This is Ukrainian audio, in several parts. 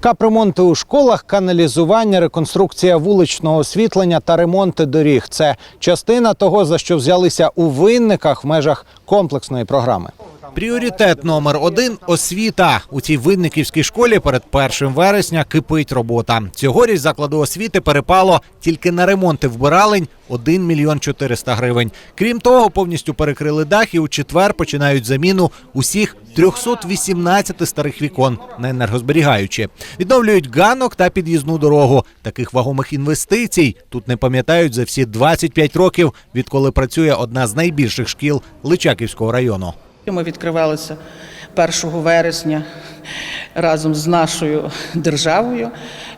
Капремонти у школах, каналізування, реконструкція вуличного освітлення та ремонти доріг це частина того, за що взялися у винниках в межах комплексної програми. Пріоритет номер один освіта. У цій винниківській школі перед 1 вересня кипить робота. Цьогоріч закладу освіти перепало тільки на ремонти вбиралень 1 мільйон 400 гривень. Крім того, повністю перекрили дах і у четвер починають заміну усіх 318 старих вікон на енергозберігаючі. Відновлюють ганок та під'їзну дорогу. Таких вагомих інвестицій тут не пам'ятають за всі 25 років, відколи працює одна з найбільших шкіл Личаківського району. Ми відкривалися 1 вересня разом з нашою державою,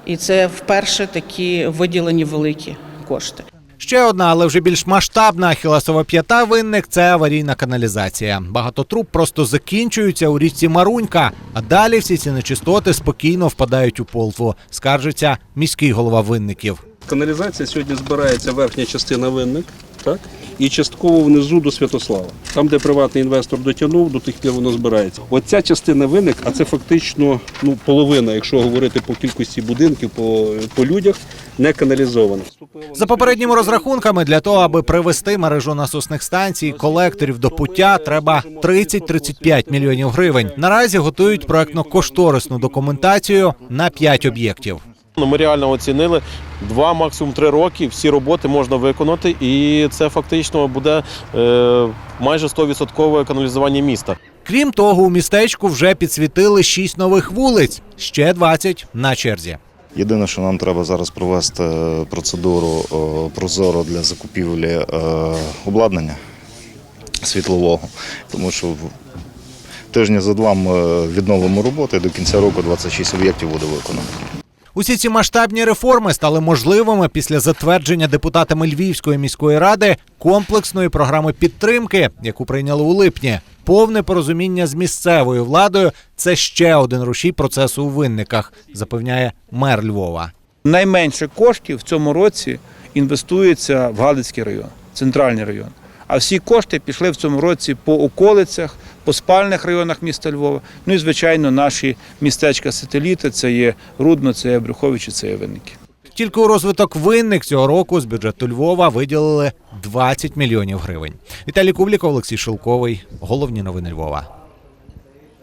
і це вперше такі виділені великі кошти. Ще одна, але вже більш масштабна ахіласова п'ята винник це аварійна каналізація. Багато труб просто закінчуються у річці Марунька, а далі всі ці нечистоти спокійно впадають у полтву, скаржиться міський голова винників. Каналізація сьогодні збирається верхня частина винник, так? І частково внизу до Святослава. Там, де приватний інвестор дотягнув, до тих пір воно збирається. Оця частина винник, а це фактично ну, половина, якщо говорити по кількості будинків, по, по людях, не каналізована. За попередніми розрахунками, для того, аби привести мережу насосних станцій, колекторів до пуття, треба 30-35 мільйонів гривень. Наразі готують проектно-кошторисну документацію на 5 об'єктів. Ну, Ми реально оцінили два, максимум три роки. Всі роботи можна виконати, і це фактично буде е, майже 100% каналізування міста. Крім того, у містечку вже підсвітили 6 нових вулиць, ще 20 на черзі. Єдине, що нам треба зараз провести е, процедуру е, прозоро для закупівлі е, обладнання світлового, тому що в- тижні за два ми відновимо роботи до кінця року 26 об'єктів буде виконано. Усі ці масштабні реформи стали можливими після затвердження депутатами Львівської міської ради комплексної програми підтримки, яку прийняли у липні. Повне порозуміння з місцевою владою це ще один рушій процесу у винниках, запевняє мер Львова. Найменше коштів в цьому році інвестується в Галицький район, центральний район. А всі кошти пішли в цьому році по околицях, по спальних районах міста Львова. Ну і звичайно, наші містечка-сателіти це є Рудно, це є Брюховичі, це є Винники. Тільки у розвиток винник цього року з бюджету Львова виділили 20 мільйонів гривень. Віталій Кубліков, Олексій Шилковий. Головні новини Львова.